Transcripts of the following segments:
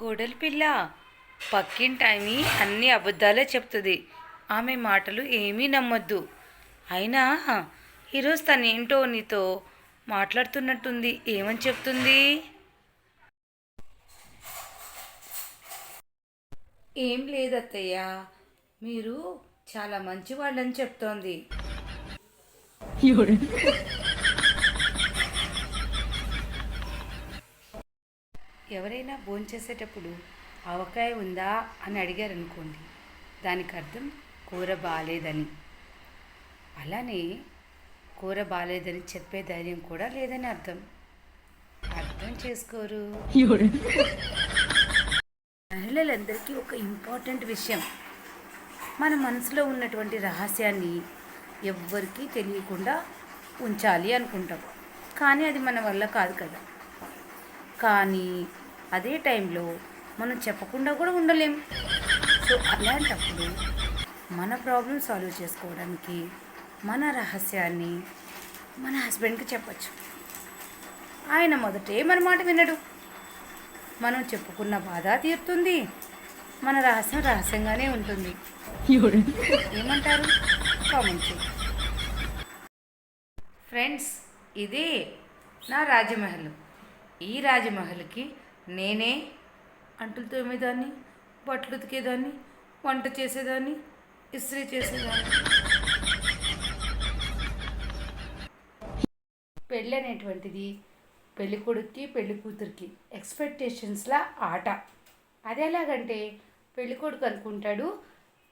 కోడలి పిల్ల. పక్కింటామి అన్ని అబద్ధాలే చెప్తుంది. ఆమె మాటలు ఏమీ నమ్మొద్దు. అయినా ఈరోజు తనేంటో నీతో మాట్లాడుతున్నట్టుంది. ఏమని చెప్తుంది? ఏం లేదత్తయ్య. మీరు చాలా మంచి వాళ్ళని చెప్తోంది ఎవరైనా భోంచేసేటప్పుడు ఆవకాయ ఉందా అని అడిగారు అనుకోండి దానికి అర్థం కూర బాగాలేదని అలానే కూర బాగాలేదని చెప్పే ధైర్యం కూడా లేదని అర్థం. అర్థం చేసుకోరు. మహిళలందరికీ ఒక ఇంపార్టెంట్ విషయం. మన మనసులో ఉన్నటువంటి రహస్యాన్ని ఎవ్వరికీ తెలియకుండా ఉంచాలి అనుకుంటాం. కానీ అది మన వల్ల కాదు కదా. కానీ అదే టైంలో మనం చెప్పకుండా కూడా ఉండలేం. సో అలాంటప్పుడు మన ప్రాబ్లం సాల్వ్ చేసుకోవడానికి మన రహస్యాన్ని మన హస్బెండ్కి చెప్పచ్చు. ఆయన మొదటే మన మాట వినడు. మనం చెప్పుకున్న బాధ తీరుతుంది. మన రహస్యం రహస్యంగానే ఉంటుంది. ఏమంటారు? కామెంట్ ఫ్రెండ్స్ ఇదే నా రాజమహల్. ఈ రాజమహల్కి నేనే అంటులు తోమేదాన్ని బట్టలు ఉతికేదాన్ని వంట చేసేదాన్ని ఇస్త్రీ చేసేదాన్ని. పెళ్ళి అనేటువంటిది పెళ్ళి కొడుక్కి పెళ్ళి కూతురికి ఎక్స్పెక్టేషన్స్లా ఆట. అది ఎలాగంటే పెళ్ళి కొడుకు అనుకుంటాడు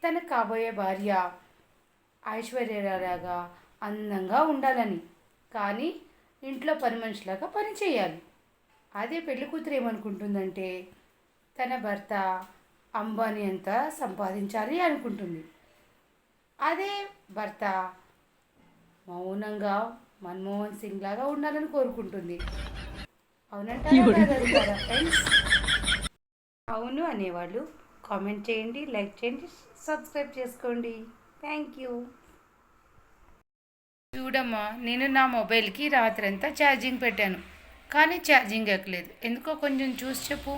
తన కాబోయే భార్య ఐశ్వర్యలాగా అందంగా ఉండాలని. కానీ ఇంట్లో పని మనిషిలాగా పని చేయాలి. అదే పెళ్ళి కూతురు ఏమనుకుంటుందంటే తన భర్త అంబానీ అంత సంపాదించాలి అనుకుంటుంది. అదే భర్త మౌనంగా మన్మోహన్ సింగ్ లాగా ఉండాలని కోరుకుంటుంది. అవునంటారా ఫ్రెండ్స్? అవును అనేవాళ్ళు. కామెంట్ చేయండి లైక్ చేయండి సబ్స్క్రైబ్ చేసుకోండి. Thank you. చూడమ్మా నేను నా మొబైల్కి రాత్రంతా ఛార్జింగ్ పెట్టాను. కానీ ఛార్జింగ్ ఎక్కలేదు. ఎందుకో కొంచెం చూసి చెప్పు.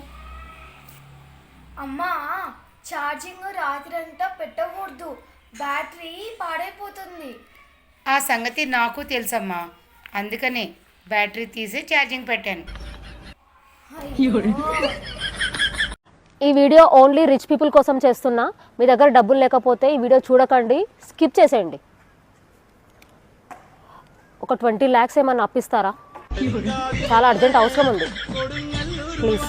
అమ్మా ఛార్జింగ్ రాత్రి అంతా పెట్టకూడదు. బ్యాటరీ పాడైపోతుంది. ఆ సంగతి నాకు తెలుసమ్మా. అందుకనే బ్యాటరీ తీసి ఛార్జింగ్ పెట్టాను. ఈ వీడియో ఓన్లీ రిచ్ పీపుల్ కోసం చేస్తున్నా. మీ దగ్గర డబ్బులు లేకపోతే ఈ వీడియో చూడకండి. స్కిప్ చేసేయండి. ఒక ట్వంటీ ల్యాక్స్ ఏమన్నా అప్పిస్తారా? చాలా అర్జెంట్ అవసరం ఉంది. ప్లీజ్.